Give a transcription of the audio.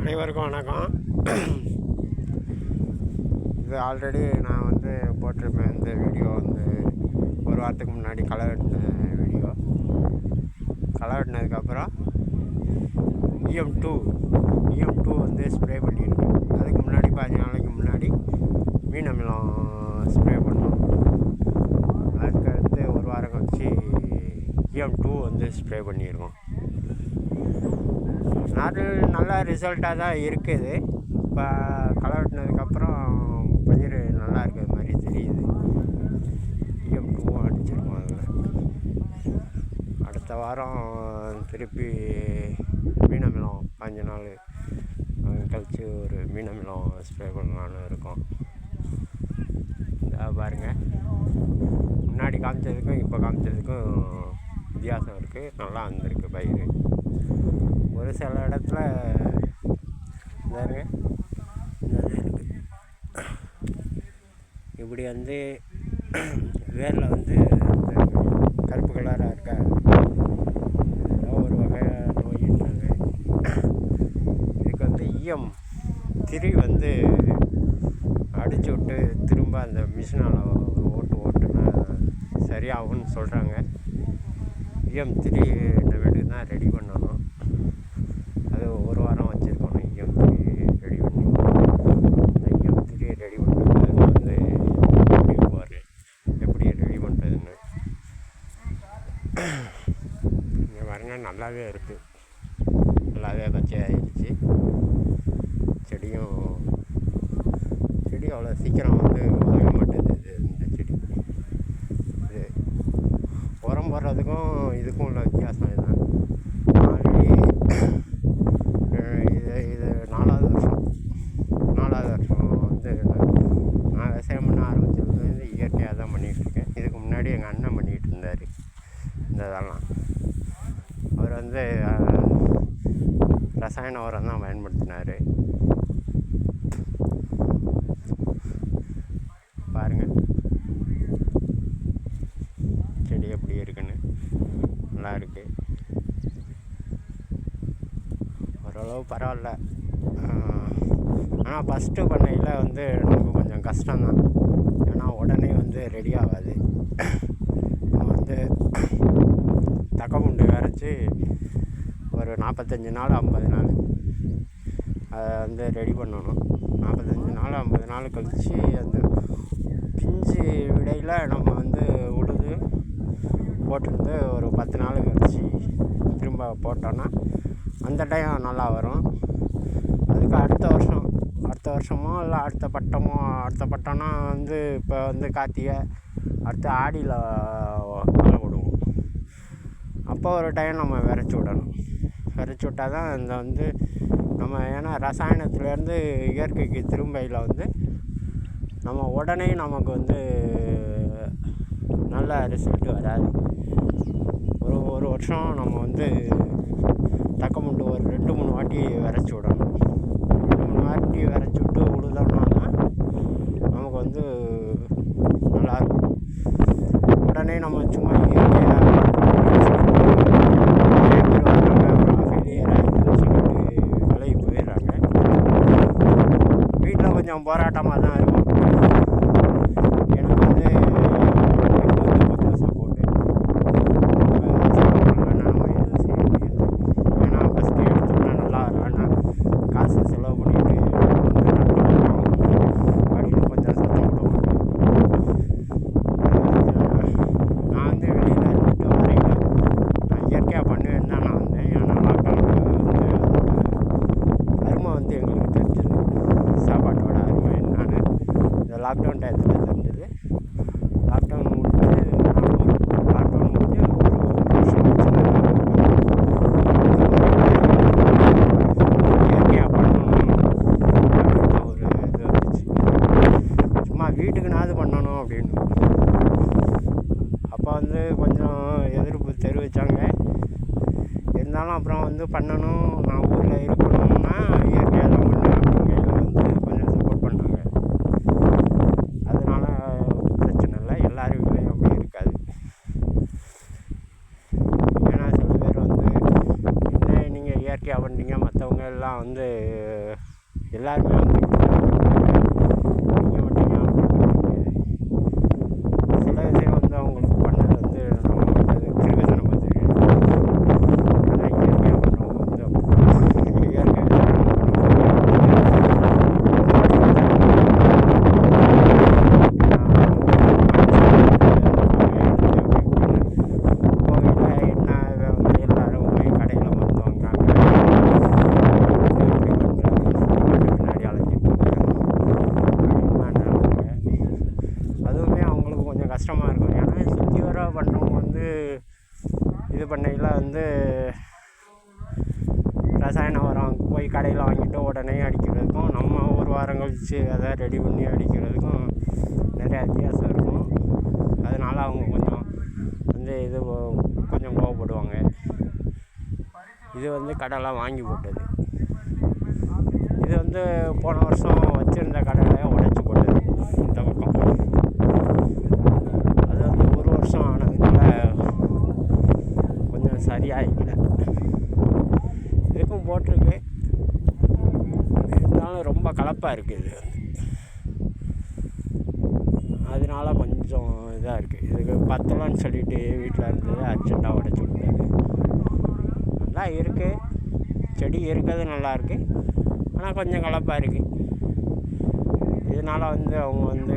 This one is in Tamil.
அனைவருக்கும் வணக்கம். இது ஆல்ரெடி நான் வந்து போட்டிருப்பேன். இந்த வீடியோ வந்து ஒரு வாரத்துக்கு முன்னாடி களை வெட்டின வீடியோ களை வெட்டினதுக்கப்புறம் இஎம் டூ இஎம் டூ வந்து ஸ்ப்ரே பண்ணியிருக்கேன். அதுக்கு முன்னாடி பாஞ்சு நாளைக்கு முன்னாடி மீன் அமிலம் ஸ்ப்ரே பண்ணோம். அதுக்கடுத்து ஒரு வாரம் கழிச்சு இஎம் டூ வந்து ஸ்ப்ரே பண்ணியிருக்கோம். அது நல்ல ரிசல்ட்டாக தான் இருக்குது. இப்போ களை வெட்டினதுக்கப்புறம் பயிர் நல்லா இருக்கிற மாதிரி தெரியுது. இஎம் அடுத்த வாரம் திருப்பி மீனமிலம் பாஞ்சு நாள் கழித்து ஒரு மீனமிலம் ஸ்ப்ரே பண்ணலான்னு இருக்கோம். இதா பாருங்க. முன்னாடி காமிச்சதுக்கும் இப்போ காமிச்சதுக்கும் வித்தியாசம் இருக்குது நல்லா வந்திருக்கு பயிர். ஒரு சில இடத்துல இப்படி வந்து வேரில் வந்து கருப்பு கலராக இருக்கா? ஒரு வகையாக நோயின்றாங்க இதுக்கு வந்து ஈயம் திரி வந்து அடிச்சு விட்டு திரும்ப அந்த மிஷினால் ஒரு ஓட்டு ஓட்டுனா சரியாகும்னு சொல்கிறாங்க ஈயம் திரி வீட்டுக்கு தான் ரெடி பண்ண அது ஒரு வாரம் வச்சுருக்கணும் இஎம் த்ரீ ரெடி பண்ணி இந்த இஎம் த்ரீ ரெடி பண்ணுறது வந்து யூடியூப் எப்படி ரெடி பண்ணுறதுன்னு பார்த்திங்கன்னா நல்லாவே இருக்குது நல்லாவே பச்சையாகிடுச்சு செடியும் செடி அவ்வளோ சீக்கிரம் வந்து வளர மாட்டேது இது இந்த செடி. இது உரம் போடுறதுக்கும் இதுக்கும் உள்ள வித்தியாசம் இதுதான். ஆல்ரெடி இது இது நாலாவது வருஷம். நாலாவது வருஷம் வந்து நான் விவசாயம் பண்ண ஆரம்பிச்சதுலேருந்து இயற்கையாக தான் பண்ணிகிட்ருக்கேன் இதுக்கு முன்னாடி எங்கள் அண்ணன் பண்ணிகிட்டு இருந்தார். இந்த இதெல்லாம். வந்து ரசாயன உரம் தான் பயன்படுத்தினார். பாருங்கள் செடி எப்படி இருக்குன்னு. நல்லா இருக்குது ஓரளவு பரவாயில்ல. ஆனால் ஃபஸ்ட்டு பண்ணையில் வந்து நமக்கு கொஞ்சம் கஷ்டம்தான். ஏன்னா உடனே வந்து ரெடி ஆகாது. நம்ம வந்து தகவல் விரைச்சி ஒரு நாற்பத்தஞ்சு நாள் ஐம்பது நாள். அதை வந்து ரெடி பண்ணணும். நாற்பத்தஞ்சு நாள் ஐம்பது நாள் கழித்து அந்த பிஞ்சு விடையில் நம்ம வந்து உழுது போட்டிருந்து ஒரு பத்து நாள் கழிச்சு திரும்ப போட்டோன்னா அந்த டைம் நல்லா வரும். அதுக்கு அடுத்த வருஷம் அடுத்த வருஷமோ இல்லை அடுத்த பட்டமோ அடுத்த பட்டம்னா வந்து இப்போ வந்து கார்த்திகை அடுத்து ஆடியில் அப்போ ஒரு டைம் நம்ம விரைச்சி விடணும். விரைச்சி விட்டால் தான் இந்த வந்து நம்ம ஏன்னா ரசாயனத்துலேருந்து இயற்கைக்கு திரும்பையில் வந்து நம்ம உடனே நமக்கு வந்து நல்ல ரிசல்ட் வராது. ஒரு ஒரு வருஷம் நம்ம வந்து தக்கமுண்டு ஒரு ரெண்டு மூணு வாட்டி விரைச்சி விடணும். ரெண்டு மூணு வாட்டி விரைச்சி விட்டு உழுதோம்னா நமக்கு வந்து நல்லாயிருக்கும் உடனே நம்ம சும்மா இயற்கையாக நிறைய பேர் வர்றாங்க அப்புறம் ஃபெயிலியர் ஆகிடுதுன்னு சொல்லிட்டு விலகி போயிடுறாங்க வீட்டில் கொஞ்சம் போராட்டமாக தான் இருக்கும் எனக்கு வந்து எனக்கு வந்து கொஞ்சம் சப்போர்ட்டு சப்போர்ட் பண்ணலன்னா நம்ம எதுவும் செய்ய முடியாது ஏன்னா ஃபஸ்ட்டு எடுத்தோம்னா நல்லா வரலன்னா காசு செலவு பண்ணிட்டு வந்து நட்டுக்கணும் அப்படின்னு கொஞ்சம் சத்தம் விடுவாங்க நான் வந்து வெளியில் இருந்துட்டு வரையில நான் இயற்கையாக பண்ணுவேன் தான் நான் வந்தேன் ஏன்னா லாக்டவுனில் வந்து அதோட அருமை வந்து எங்களுக்கு தெரிஞ்சது சாப்பாட்டோட அருமை என்னன்னு இந்த லாக்டவுன் டயத்தில் தெரிஞ்சது லாக்டவுன் முடிஞ்சு லாக்டவுன் முடிஞ்சு ஒரு வருஷம் இயற்கையாக பண்ணணும் ஒரு இது வந்துச்சு. சும்மா வீட்டுக்குனாது பண்ணணும் அப்படின்னு. அப்போ வந்து கொஞ்சம் எதிர்ப்பு தெரிவித்தாங்க இருந்தாலும் அப்புறம் வந்து பண்ணணும். நான் ஊரில் இருக்கணும்னா இயற்கையாக தான் பண்ணேன் அப்படிங்கையில் வந்து கொஞ்சம் சப்போர்ட் பண்ணாங்க அதனால பிரச்சனை இல்லை எல்லார் வீட்லேயும் அப்படி இருக்காது ஏன்னா சில பேர் வந்து என்ன நீங்கள் இயற்கையாக பண்ணீங்க மற்றவங்க எல்லாம் வந்து எல்லாருமே வந்து நீங்கள் மட்டும் ஏன் பண்ணீங்க? சில விஷயம் வந்து அவங்களுக்கு பண்ணது வந்து நம்ம பண்ணது திருகுதனம் வந்து ஆனால் இயற்கையாக பண்ணவங்க வந்து அப்படி இயற்கை கோவிலில் என்ன இதை வந்து எல்லாரும் போய் கடையில் மருந்து வாங்குறாங்க பின்னாடி அலைஞ்சிட்டு அதுவுமே அவங்களுக்கு கொஞ்சம் கஷ்டமாக இருக்கும் ஏன்னா சுற்றி வர பண்ணவங்க வந்து இது பண்ணையில் வந்து ரசாயன உரம் போய் கடையில் வாங்கிட்டு உடனே அடிக்கிறதுக்கும் நம்ம ஒரு வாரம் கழித்து அதை ரெடி பண்ணி அடிக்கிறதுக்கும் நிறையா வித்தியாசம் இருக்கும். அதனால் அவங்க கொஞ்சம் வந்து இது கொஞ்சம் கோவப்படுவாங்க. இது வந்து கடைலாம் வாங்கி போட்டது. இது வந்து போன வருஷம் வச்சுருந்த கடலை உடச்சி போட்டது இந்த பக்கம் அது வந்து ஒரு வருஷம் ஆனதுனால கொஞ்சம் சரியாக இல்லை இதுக்கும் போட்டிருக்கு. இருந்தாலும் ரொம்ப கலப்பாக இருக்குது இது. அதனால கொஞ்சம் இதாக இருக்குது இதுக்கு பத்தலன்னு சொல்லிட்டு வீட்டில் இருந்தது அர்ஜென்ட்டாக உடச்சி விட்டது. நல்லா இருக்குது செடி இருக்கிறது நல்லாயிருக்கு ஆனால் கொஞ்சம் கலப்பாக இருக்குது இதனால் வந்து அவங்க வந்து